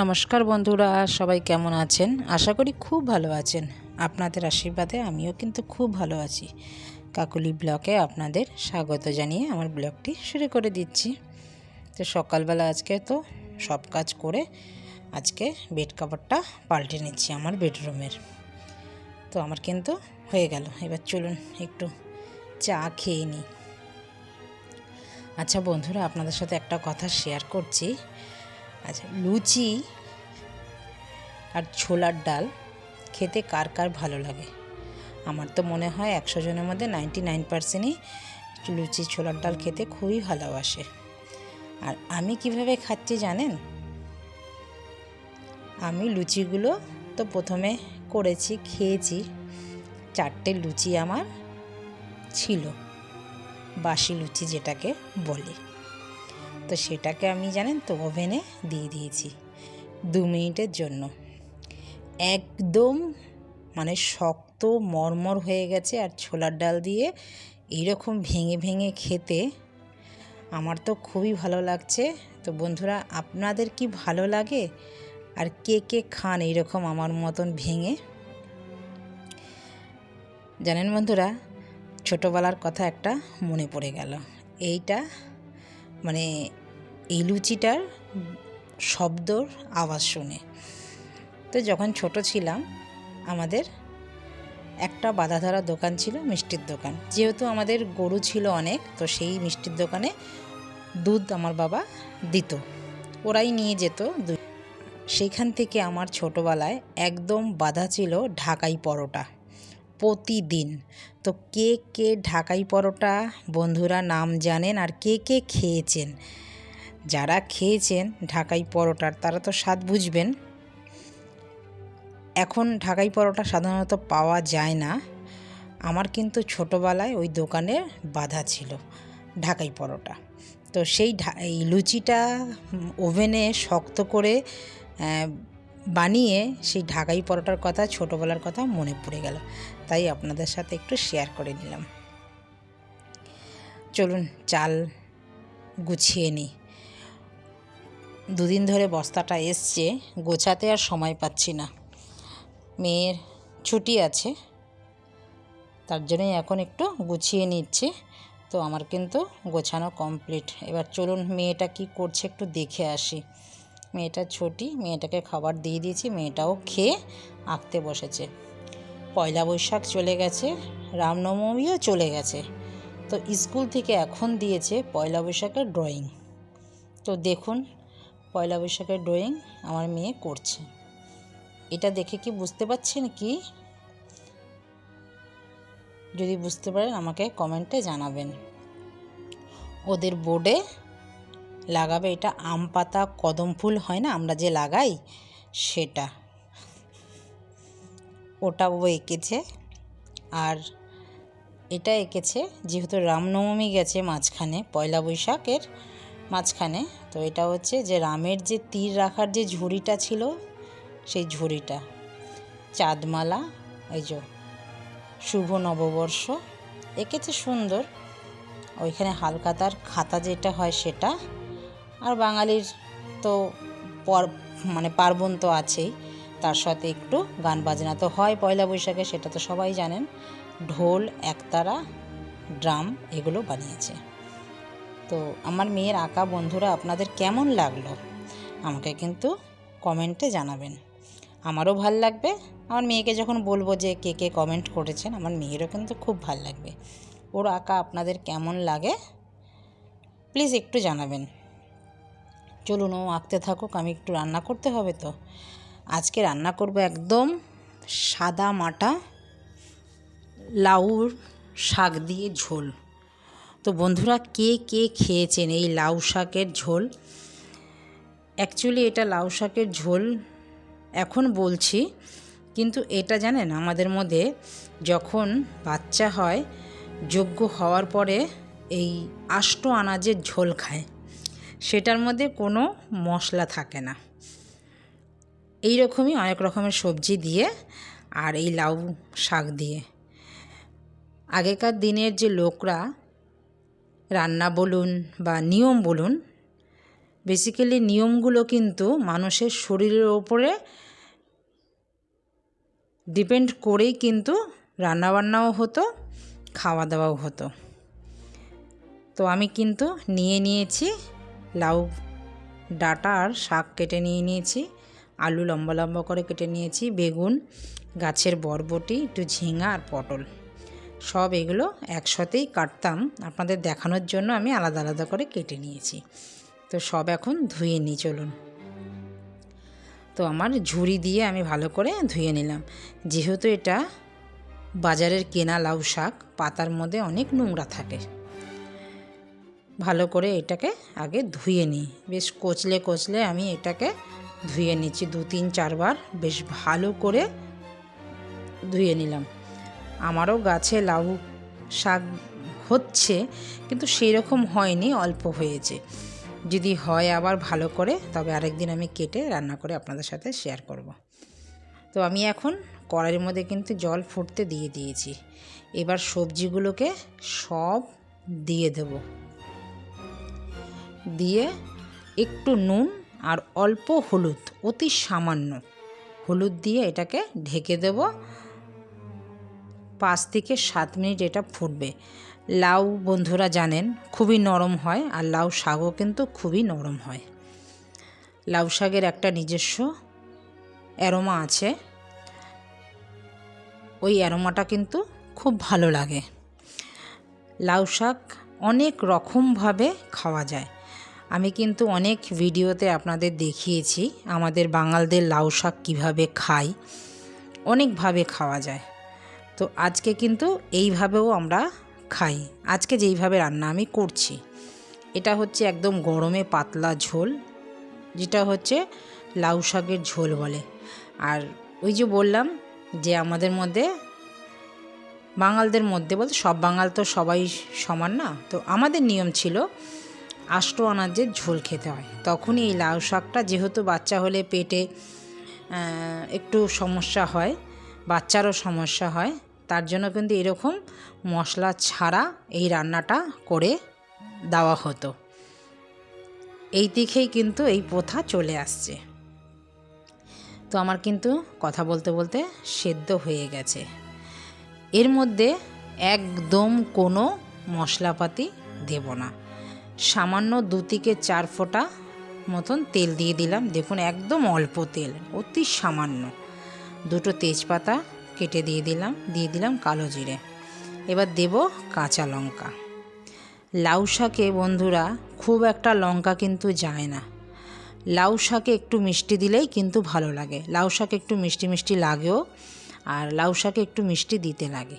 নমস্কার বন্ধুরা, সবাই কেমন আছেন? আশা করি খুব ভালো আছেন। আপনাদের আশীর্বাদে আমিও কিন্তু খুব ভালো আছি। কাকুলি ব্লকে আপনাদের স্বাগত জানিয়ে আমার ব্লগটি শুরু করে দিচ্ছি। তো সকালবেলা আজকে তো সব কাজ করে আজকে বেড কাভারটা পাল্টে নিচ্ছি আমার বেডরুমের তো আমার কিন্তু হয়ে গেল। এবার চলুন একটু চা খেয়ে নিই। আচ্ছা বন্ধুরা, আপনাদের সাথে একটা কথা শেয়ার করছি। আচ্ছা লুচি আর ছোলার ডাল খেতে কার কার ভালো লাগে? আমার তো মনে হয় একশো জনের মধ্যে নাইনটি নাইন পার্সেন্টই লুচি, ছোলার ডাল খেতে খুবই ভালোবাসে। আর আমি কীভাবে খাচ্ছি জানেন? আমি লুচিগুলো তো প্রথমে করেছি, খেয়েছি। চারটে লুচি আমার ছিল, বাসি লুচি যেটাকে বলে। তো সেটাকে আমি জানেন তো ওভেনে দিয়ে দিয়েছি দু মিনিটের জন্য। একদম মানে শক্ত মরমর হয়ে গেছে আর ছোলার ডাল দিয়ে এইরকম ভেঙে ভেঙে খেতে আমার তো খুবই ভালো লাগছে। তো বন্ধুরা, আপনাদের কি ভালো লাগে? আর কে কে খান এইরকম আমার মতন ভেঙে? জানেন বন্ধুরা, ছোটোবেলার কথা একটা মনে পড়ে গেল। এইটা মানে এই লুচিটার শব্দর আওয়াজ শুনে। তো যখন ছোট ছিলাম, আমাদের একটা বাধাধারা দোকান ছিল, মিষ্টির দোকান। যেহেতু আমাদের গরু ছিল অনেক, তো সেই মিষ্টির দোকানে দুধ আমার বাবা দিত। ওরাই নিয়ে যেত সেইখান থেকে আমার ছোটোবেলায় একদম বাধা ছিল ঢাকাই পরোটা। প্রতিদিন। তো কে কে ঢাকাই পরোটা, বন্ধুরা নাম জানেন আর কে কে খেয়েছেন? যারা খেয়েছেন ঢাকাই পরোটার, তারা তো স্বাদ বুঝবেন। এখন ঢাকাই পরোটা সাধারণত পাওয়া যায় না। আমার কিন্তু ছোটোবেলায় ওই দোকানে বাধা ছিল ঢাকাই পরোটা। তো সেই ঢা, এই লুচিটা ওভেনে শক্ত করে বানিয়ে সেই ঢাকাই পরোটার কথা, ছোটোবেলার কথা মনে পড়ে গেল। তাই আপনাদের সাথে একটু শেয়ার করে নিলাম। চলুন, চাল গুছিয়ে নিই। দুদিন ধরে বস্তাটা এসছে, গোছাতে আর সময় পাচ্ছি না। মেয়ের ছুটি আছে, তার জন্যই এখন একটু গুছিয়ে নিচ্ছি। তো আমার কিন্তু গোছানো কমপ্লিট এবার চলুন, মেয়েটা কি করছে একটু দেখে আসি। মেয়েটা ছোটি, মেয়েটাকে খাবার দিয়ে দিয়েছি, মেয়েটাও খেয়ে আঁকতে বসেছে। পয়লা বৈশাখ চলে গেছে, রামনবমীও চলে গেছে। তো স্কুল থেকে এখন দিয়েছে পয়লা বৈশাখের ড্রয়িং। তো দেখুন, পয়লা বৈশাখের ড্রয়িং আমার মেয়ে করছে। এটা দেখে কি বুঝতে পারছেন কি? যদি বুঝতে পারেন, আমাকে কমেন্টে জানাবেন। ওদের বোর্ডে লাগাবে, এটা আম পাতা, কদম ফুল হয় না, আমরা যে লাগাই সেটা। ওটা ও এঁকেছে, আর এটা এঁকেছে, যেহেতু রামনবমী গেছে মাঝখানে, পয়লা বৈশাখের মাঝখানে, তো এটা হচ্ছে যে রামের যে তীর রাখার যে ঝুড়িটা ছিল, সেই ঝুড়িটা। চাঁদমালা, এই যে শুভ নববর্ষ, এঁকেছে সুন্দর। ওইখানে হালকাতার খাতা যেটা হয় সেটা। আর বাঙালির তো পর মানে পার্বণ তো আছেই। তার সাথে একটু গান বাজনা তো হয় পয়লা বৈশাখে, সেটা তো সবাই জানেন। ঢোল, একতারা, ড্রাম এগুলো বানিয়েছে। তো আমার মেয়ের আঁকা বন্ধুরা, আপনাদের কেমন লাগল? আমাকে কিন্তু কমেন্টে জানাবেন। আমারও ভালো লাগবে। আমার মেয়েকে যখন বলব যে কে কে কমেন্ট করেছেন, আমার মেয়েরও কিন্তু খুব ভালো লাগবে। ওর আঁকা আপনাদের কেমন লাগে, প্লিজ একটু জানাবেন। চলুন ও আঁকতে থাকুক, আমি একটু রান্না করতে হবে তো। আজকে রান্না করব একদম সাদা মাটা, লাউর শাক দিয়ে ঝোল। তো বন্ধুরা, কে কে খেয়েছেন এই লাউ শাকের ঝোল? অ্যাকচুয়ালি এটা লাউ শাকের ঝোল এখন বলছি, কিন্তু এটা জানেন, আমাদের মধ্যে যখন বাচ্চা হয়, যোগ্য হওয়ার পরে এই আষ্ট আনাজের ঝোল খায়। সেটার মধ্যে কোনো মশলা থাকে না। এই রকমই অনেক রকমের সবজি দিয়ে আর এই লাউ শাক দিয়ে। আগেকার দিনের যে লোকরা রান্না বলুন বা নিয়ম বলুন বেসিক্যালি নিয়মগুলো কিন্তু মানুষের শরীরের ওপরে ডিপেন্ড করেই কিন্তু রান্নাবান্নাও হতো, খাওয়া দাওয়াও হতো। তো আমি কিন্তু নিয়ে নিয়েছি লাউ ডাটা আর শাক কেটে নিয়ে নিয়েছি, আলু লম্বা লম্বা করে কেটে নিয়েছি, বেগুন, গাছের বরবটি, একটু ঝিঙা আর পটল। সব এগুলো একসাথেই কাটতাম। আপনাদের দেখানোর জন্য আমি আলাদা আলাদা করে কেটে নিয়েছি। তো সব এখন ধুয়ে নিই, চলুন। তো আমার ঝুড়ি দিয়ে আমি ভালো করে ধুয়ে নিলাম। যেহেতু এটা বাজারের কেনা লাউ শাক, পাতার মধ্যে অনেক নোংরা থাকে। ভালো করে এটাকে আগে ধুয়ে নিই। বেশ কচলে কচলে আমি এটাকে ধুয়ে নিচ্ছি। দু, তিন চারবার বেশ ভালো করে ধুয়ে নিলাম। আমারও গাছে লাউ শাক হচ্ছে, কিন্তু সেই রকম হয়নি, অল্প হয়েছে। যদি হয় আবার ভালো করে, তবে আরেকদিন আমি কেটে রান্না করে আপনাদের সাথে শেয়ার করব। তো আমি এখন কড়াইয়ের মধ্যে কিন্তু জল ফুটতে দিয়ে দিয়েছি। এবার সবজিগুলোকে সব দিয়ে দেব। দিয়ে একটু নুন আর অল্প হলুদ, অতি সামান্য। হলুদ দিয়ে এটাকে ঢেকে দেব। পাঁচ থেকে সাত মিনিট এটা ফুটবে। লাউ বন্ধুরা জানেন, খুবই নরম হয় আর লাউ শাকও কিন্তু খুবই নরম হয়। লাউ শাকের একটা নিজস্ব অ্যারোমা আছে। ওই অ্যারোমাটা কিন্তু খুব ভালো লাগে। লাউ শাক অনেক রকমভাবে খাওয়া যায়। আমি কিন্তু অনেক ভিডিওতে আপনাদের দেখিয়েছি আমাদের বাঙালদের লাউ শাক কীভাবে খাই, অনেকভাবে খাওয়া যায়। তো আজকে কিন্তু এইভাবেও আমরা খাই। আজকে যেইভাবে রান্না আমি করছি, এটা হচ্ছে একদম গরমে পাতলা ঝোল, যেটা হচ্ছে লাউ শাকের ঝোল বলে। আর ওই যে বললাম যে আমাদের মধ্যে, বাঙালদের মধ্যে বলতে সব বাঙাল তো সবাই সমান না, তো আমাদের নিয়ম ছিল আষ্ট আনাজের ঝোল খেতে হয়। তখনই এই লাউ শাকটা যেহেতু বাচ্চা হলে পেটে একটু সমস্যা হয়, বাচ্চারও সমস্যা হয়, তার জন্য কিন্তু এরকম মশলা ছাড়া এই রান্নাটা করে দেওয়া হতো। এই দিকেই কিন্তু এই প্রথা চলে আসছে। তো আমার কিন্তু কথা বলতে বলতে সেদ্ধ হয়ে গেছে। এর মধ্যে একদম কোনো মশলাপাতি দেব না। সামান্য দু থেকে চার ফোঁটা মতন তেল দিয়ে দিলাম। দেখুন, একদম অল্প তেল, অতি সামান্য। দুটো তেজপাতা কেটে দিয়ে দিলাম দিয়ে দিলাম কালো জিরে। এবার দেব কাঁচা লঙ্কা। লাউ শাকে বন্ধুরা, খুব একটা লঙ্কা কিন্তু যায় না। লাউ শাকে একটু মিষ্টি দিলেই কিন্তু ভালো লাগে। লাউ শাকে একটু মিষ্টি মিষ্টি লাগেও, আর লাউ শাকে একটু মিষ্টি দিতে লাগে।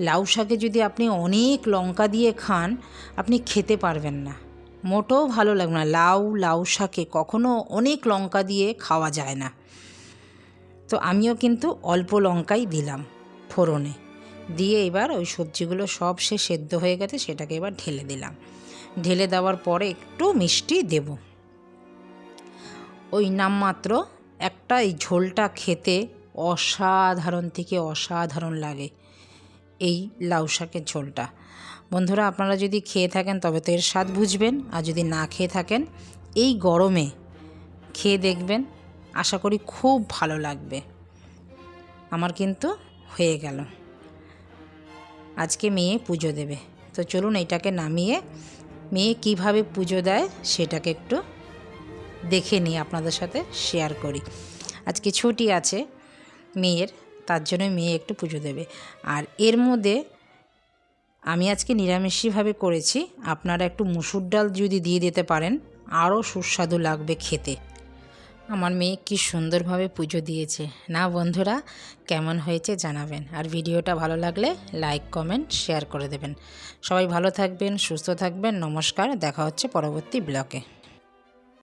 লাউ শাকে যদি আপনি অনেক লঙ্কা দিয়ে খান, আপনি খেতে পারবেন না। মোটেও ভালো লাগবে না। লাউ লাউ শাকে কখনো অনেক লঙ্কা দিয়ে খাওয়া যায় না। তো আমিও কিন্তু অল্প লঙ্কাই দিলাম ফোড়নে। দিয়ে এবার ওই সবজিগুলো সব সে সেদ্ধ হয়ে গেছে, সেটাকে এবার ঢেলে দিলাম। ঢেলে দেওয়ার পরে একটু মিষ্টি দেব। ওই নামমাত্র একটা এই ঝোলটা খেতে অসাধারণ, থেকে অসাধারণ লাগে। এই লাউ শাকের ঝোলটা। বন্ধুরা, আপনারা যদি খেয়ে থাকেন, তবে তো এর স্বাদ বুঝবেন, আর যদি না খেয়ে থাকেন, এই গরমে খেয়ে দেখবেন, আশা করি খুব ভালো লাগবে। আমার কিন্তু হয়ে গেল। আজকে মেয়ে পুজো দেবে। তো চলুন এটাকে নামিয়ে মেয়ে কীভাবে পুজো দেয় সেটাকে একটু দেখে নিই, আপনাদের সাথে শেয়ার করি। আজকে ছুটি আছে মেয়ের। তার জন্য মেয়ে একটু পুজো দেবে। আর এর মধ্যে আমি আজকে নিরামিষিভাবে করেছি। আপনারা একটু মুসুর ডাল যদি দিয়ে দিতে পারেন, আরও সুস্বাদু লাগবে খেতে। আমার মেয়ে কি সুন্দরভাবে পুজো দিয়েছে। না বন্ধুরা, কেমন হয়েছে জানাবেন। আর ভিডিওটা ভালো লাগলে লাইক, কমেন্ট, শেয়ার করে দেবেন। সবাই ভালো থাকবেন, সুস্থ থাকবেন। নমস্কার, দেখা হচ্ছে পরবর্তী ব্লকে।